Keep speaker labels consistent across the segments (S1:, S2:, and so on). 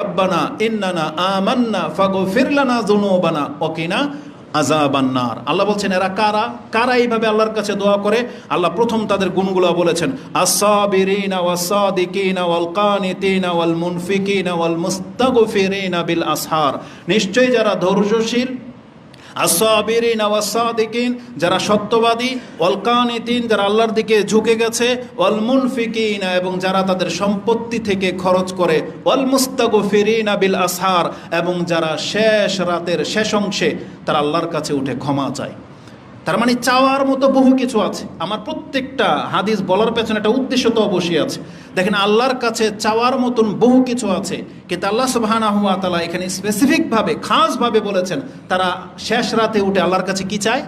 S1: রব্বানা ইন্নানা আমান্না আজাবান্নার আল্লাহ বলছেন, এরা কারা? কারা এইভাবে আল্লাহর কাছে দোয়া করে? আল্লাহ প্রথম তাদের গুণগুলো বলেছেন আসাবিরিনা ওয়াসাদিকিনা ওয়াল কানিতিনা ওয়াল মুনফিকিনা ওয়াল মুস্তাগফিরিনা বিল আসহার নিশ্চয়ই যারা ধৈর্যশীল আসাবিরিন আওয়াসাদিকিন যারা সত্যবাদী অলকানিতিন যারা আল্লাহর দিকে ঝুঁকে গেছে অল মুনফিকিন, এবং যারা তাদের সম্পত্তি থেকে খরচ করে অল মুস্তাগফিরিন বিল আসহার, এবং যারা শেষ রাতের শেষ অংশে তারা আল্লাহর কাছে উঠে ক্ষমা চায়। তার মানে চাওয়ার মতো বহু কিছু আছে। আমার প্রত্যেকটা হাদিস বলার পেছনে একটা উদ্দেশ্য তো অবশ্যই আছে। দেখেন, আল্লাহর কাছে চাওয়ার মতন বহু কিছু আছে, কিন্তু আল্লাহ সুবহানা হুয়া তালা এখানে স্পেসিফিকভাবে খাসভাবে বলেছেন, তারা শেষ রাতে উঠে আল্লাহর কাছে কি চায়?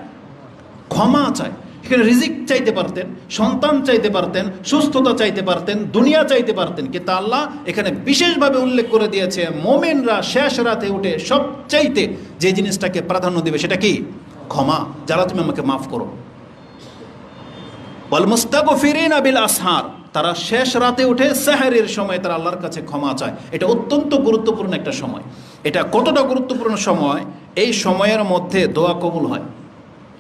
S1: ক্ষমা চায়। এখানে রিজিক চাইতে পারতেন, সন্তান চাইতে পারতেন, সুস্থতা চাইতে পারতেন, দুনিয়া চাইতে পারতেন, কিন্তু আল্লাহ এখানে বিশেষভাবে উল্লেখ করে দিয়েছে, মোমেনরা শেষ রাতে উঠে সব চাইতে যে জিনিসটাকে প্রাধান্য দেবে সেটা কি? ক্ষমা, যারা তুমি আমাকে মাফ করো। ওয়াল মুস্তাগফিরিন বিল আসহার, তারা শেষ রাতে উঠে সেহারের সময় তারা আল্লাহর কাছে ক্ষমা চায়। এটা অত্যন্ত গুরুত্বপূর্ণ একটা সময়। এটা কতটা গুরুত্বপূর্ণ সময়? এই সময়ের মধ্যে দোয়া কবুল হয়।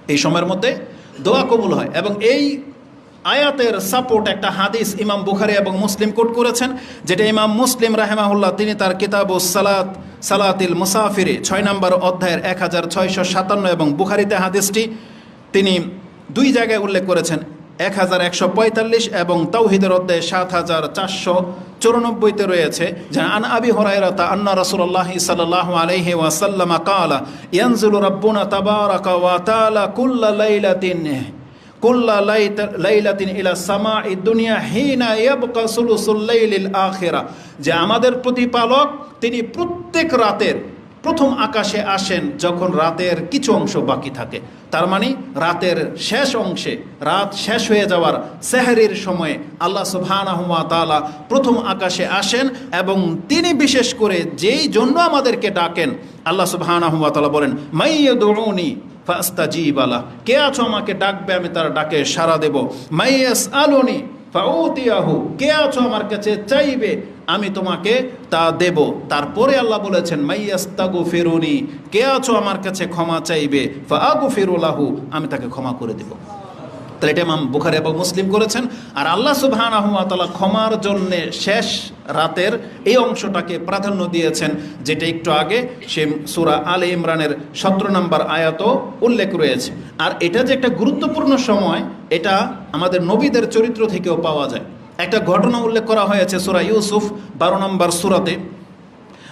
S1: এই সময়ের মধ্যে দোয়া কবুল হয়। এবং এই আয়াতের সাপোর্ট একটা হাদিস ইমাম বুখারি এবং মুসলিম কোট করেছেন, যেটা ইমাম মুসলিম রাহেমাহুল্লাহ, তিনি তার কিতাব ও সালাত সালাতিল মুসাফিরে, ছয় নম্বর অধ্যায়ের এক হাজার ছয়শো সাতান্ন এবং বুখারিতে হাদিসটি, তিনি দুই জায়গায় উল্লেখ করেছেন, এক হাজার একশো পঁয়তাল্লিশ এবং তৌহিদের অধ্যায়ে সাত হাজার চারশো চৌরানব্বইতে রয়েছে যে আন আবি হরাইরাতা আন্না রাসূলুল্লাহ সাল্লাল্লাহু আলাইহি ওয়াসাল্লাম কালা, ইয়ানজিলু রাব্বুনা তাবারাকা ওয়া তাআলা কুল্লা লাইলাতিন কুল্লা লাইলাতিন ইলা দুনিয়া হিনা ইয়াবকা লাইলিল যে আমাদের প্রতিপালক, তিনি প্রত্যেক রাতের প্রথম আকাশে আসেন যখন রাতের কিছু অংশ বাকি থাকে। তার মানে রাতের শেষ অংশে, রাত শেষ হয়ে যাওয়ার সেহরির সময়ে আল্লাহ সুবহানাহুয়া তাআলা প্রথম আকাশে আসেন এবং তিনি বিশেষ করে যেই জন্য আমাদেরকে ডাকেন, আল্লাহ সুবহানাহুয়া তাআলা বলেন মাইয়াদউনি ফাস্তাজিব আলা কে আছো আমাকে ডাকবে, আমি তার ডাকে সাড়া দেব। মাইয়াস আলোনি ফাউতিয়াহু। কে আছো আমার কাছে চাইবে, আমি তোমাকে তা দেব। তারপরে আল্লাহ বলেছেন মাইয়াস্তাগু ফেরুনি কে আছো আমার কাছে ক্ষমা চাইবে ফাগু ফেরুলাহু আমি তাকে ক্ষমা করে দেব। তাহলে এটা ইমাম বুখারি এবং মুসলিম করেছেন। আর আল্লাহ সুবহানাহু ওয়া তাআলা ক্ষমার জন্যে শেষ রাতের এই অংশটাকে প্রাধান্য দিয়েছেন, যেটা একটু আগে সে সুরা আলে ইমরানের সতেরো নম্বর আয়াত উল্লেখ রয়েছে। আর এটা যে একটা গুরুত্বপূর্ণ সময়, এটা আমাদের নবীদের চরিত্র থেকেও পাওয়া যায়। একটা ঘটনা উল্লেখ করা হয়েছে সুরা ইউসুফ, বারো নম্বর সূরাতে।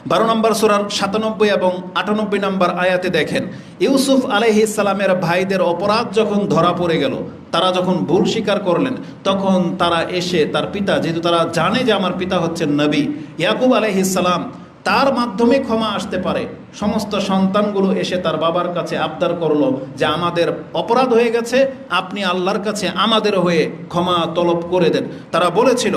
S1: বারো নম্বর সুরার সাতানব্বই এবং আটানব্বই নম্বর আয়াতে দেখেন, ইউসুফ আলহি ইসালামের ভাইদের অপরাধ যখন ধরা পড়ে গেল, তারা যখন ভুল স্বীকার করলেন, তখন তারা এসে তার পিতা, যেহেতু তারা জানে যে আমার পিতা হচ্ছেন নবী, ইয়াকুব আলহি ইসালাম তার মাধ্যমে ক্ষমা আসতে পারে। সমস্ত সন্তানগুলো এসে তার বাবার কাছে আবদার করল যে আমাদের অপরাধ হয়ে গেছে, আপনি আল্লাহর কাছে আমাদের হয়ে ক্ষমা তলব করে দেন। তারা বলেছিল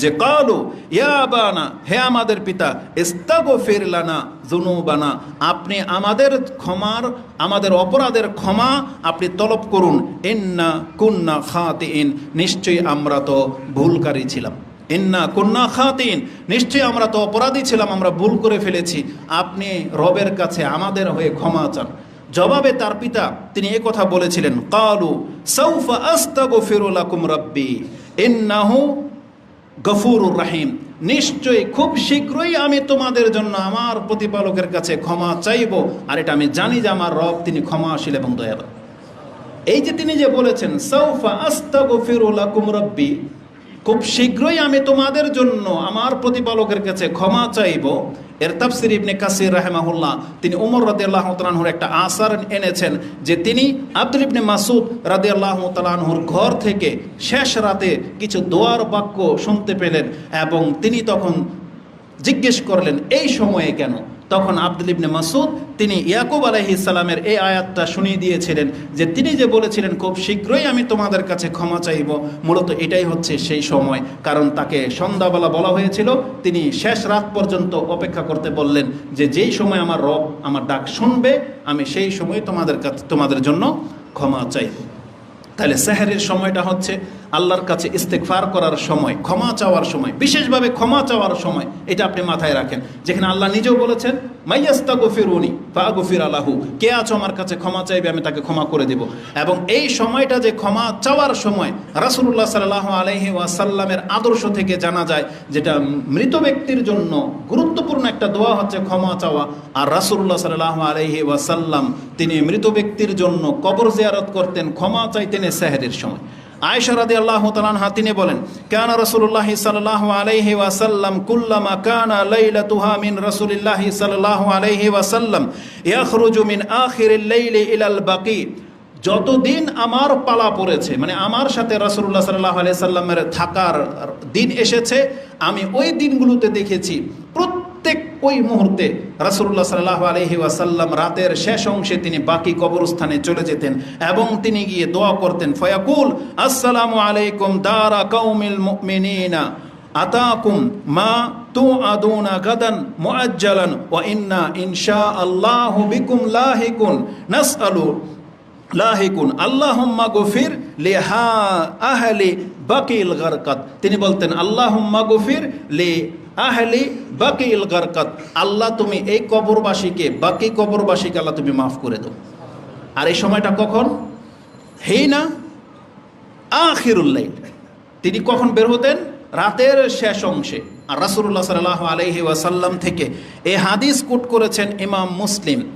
S1: যে কালু ইয়াবানা হে আমাদের পিতা ইস্তাগো ফিরলানা জুনুবানা আপনি আমাদের ক্ষমার, আমাদের অপরাধের ক্ষমা আপনি তলব করুন। ইন্না কুন্না খাতিন নিশ্চয়ই আমরা তো ভুলকারী ছিলাম। ইন্না কুন্না খাতিন নিশ্চয়ই আমরা তো অপরাধী ছিলাম, আমরা ভুল করে ফেলেছি। আপনি রবের কাছে আমাদের হয়ে ক্ষমা চান। জবাবে তার পিতা, তিনি এ কথা বলেছিলেন, কালু সৌফা আস্তাগো ফিরুলাকুম রব্বি, ইন্নাহু গফুরুর রাহিম, নিশ্চয়ই খুব শীঘ্রই আমি তোমাদের জন্য আমার প্রতিপালকের কাছে ক্ষমা চাইব। আর এটা আমি জানি যে আমার রব তিনি ক্ষমাশীল এবং দয়াল। এই যে তিনি যে বলেছেন সৌফা আস্তাগফিরুলাকুম রব্বি, খুব শীঘ্রই আমি তোমাদের জন্য আমার প্রতিপালকের কাছে ক্ষমা চাইব। এর তাফসির ইবনে কাসির রাহেমাহুল্লাহ, তিনি উমর রাদি আল্লাহ তালাহুর একটা আসার এনেছেন যে তিনি আব্দুল ইবনে মাসুদ রাদি আল্লাহ তালাহুর ঘর থেকে শেষ রাতে কিছু দোয়ার বাক্য শুনতে পেলেন এবং তিনি তখন জিজ্ঞেস করলেন, এই সময়ে কেন? তখন আব্দুল ইবনে মাসুদ তিনি ইয়াকুব আলহি ইসালামের এই আয়াতটা শুনিয়ে দিয়েছিলেন যে, তিনি যে বলেছিলেন, খুব শীঘ্রই আমি তোমাদের কাছে ক্ষমা চাইব। মূলত এটাই হচ্ছে সেই সময়, কারণ তাকে সন্ধ্যাবেলা বলা হয়েছিল। তিনি শেষ রাত পর্যন্ত অপেক্ষা করতে বললেন যে, যেই সময় আমার রব আমার ডাক শুনবে, আমি সেই সময় তোমাদের কাছে, তোমাদের জন্য ক্ষমা চাইব। তাহলে সেহারের সময়টা হচ্ছে আল্লাহর কাছে ইস্তেকফার করার সময়, ক্ষমা চাওয়ার সময়, বিশেষভাবে ক্ষমা চাওয়ার সময়, এটা আপনি মাথায় রাখেন। যেখানে আল্লাহ নিজেও বলেছেন মাইয়াস্তা গফির উনি বা গফির আল্লাহু কে আছো আমার কাছে ক্ষমা চাইবে, আমি তাকে ক্ষমা করে দেব। এবং এই সময়টা যে ক্ষমা চাওয়ার সময় রাসুল্লাহ সাল্লাহ আলহি ওয়াসাল্লামের আদর্শ থেকে জানা যায় যেটা মৃত ব্যক্তির জন্য গুরুত্বপূর্ণ একটা দোয়া হচ্ছে ক্ষমা চাওয়া। আর রাসুল্লাহ সাল্লাহ আলহি ওয়াসাল্লাম, তিনি মৃত ব্যক্তির জন্য কবর জিয়ারত করতেন, ক্ষমা চাইতেন সেহেরের সময়। আয়েশা রাদি আল্লাহ তালানহা তিনি বলেন, কেন রসুল্লাহ সাল্লাহ আলহি ওয়াসাল্লাম কুল্লামা কানা লাইলা তুহা মিন রসুলিল্লাহি সাল্লাহ আলহি ওয়াসাল্লাম ইয়াখরুজু মিন আখিরিল লাইলি ইলাল বাকি। যতদিন আমার পালা পড়েছে মানে আমার সাথে রাসুল্লাহ সাল্লাহ আলি সাল্লামের থাকার দিন এসেছে, আমি ওই দিনগুলোতে দেখেছি প্রত্যেক ওই মুহূর্তে রাসুল্লাহ সাল্লাহ আলহি ওয়াসাল্লাম রাতের শেষ অংশে তিনি বাকি কবরস্থানে চলে যেতেন এবং তিনি গিয়ে দোয়া করতেন, ফয়াকুল, আসসালামু আলাইকুম দারা কৌমিল মুমিনিনা, আতাকুম মা তু আদুনা গাদান মুআজ্জালান, ওয়া ইন্না ইনশা আল্লাহু বিকুম লাহিকুন, নাসআলু লাহিকুন, আল্লাহুম্মা গফির লিহা আহলি বাকিল গারকাত। তিনি বলতেন, আল্লাহুম্মা গফির লি আহলি বাকি ইল গরকত, আল্লাহ তুমি এই কবরবাসীকে, বাকি কবরবাসীকে আল্লাহ তুমি মাফ করে দাও। আর এই সময়টা কখন? হেই না আখিরুল্লাইল তিনি কখন বের হতেন? রাতের শেষ অংশে। আর রাসুল্লাহ সাল আলহি ওয়াসাল্লাম থেকে এ হাদিস কুট করেছেন ইমাম মুসলিম।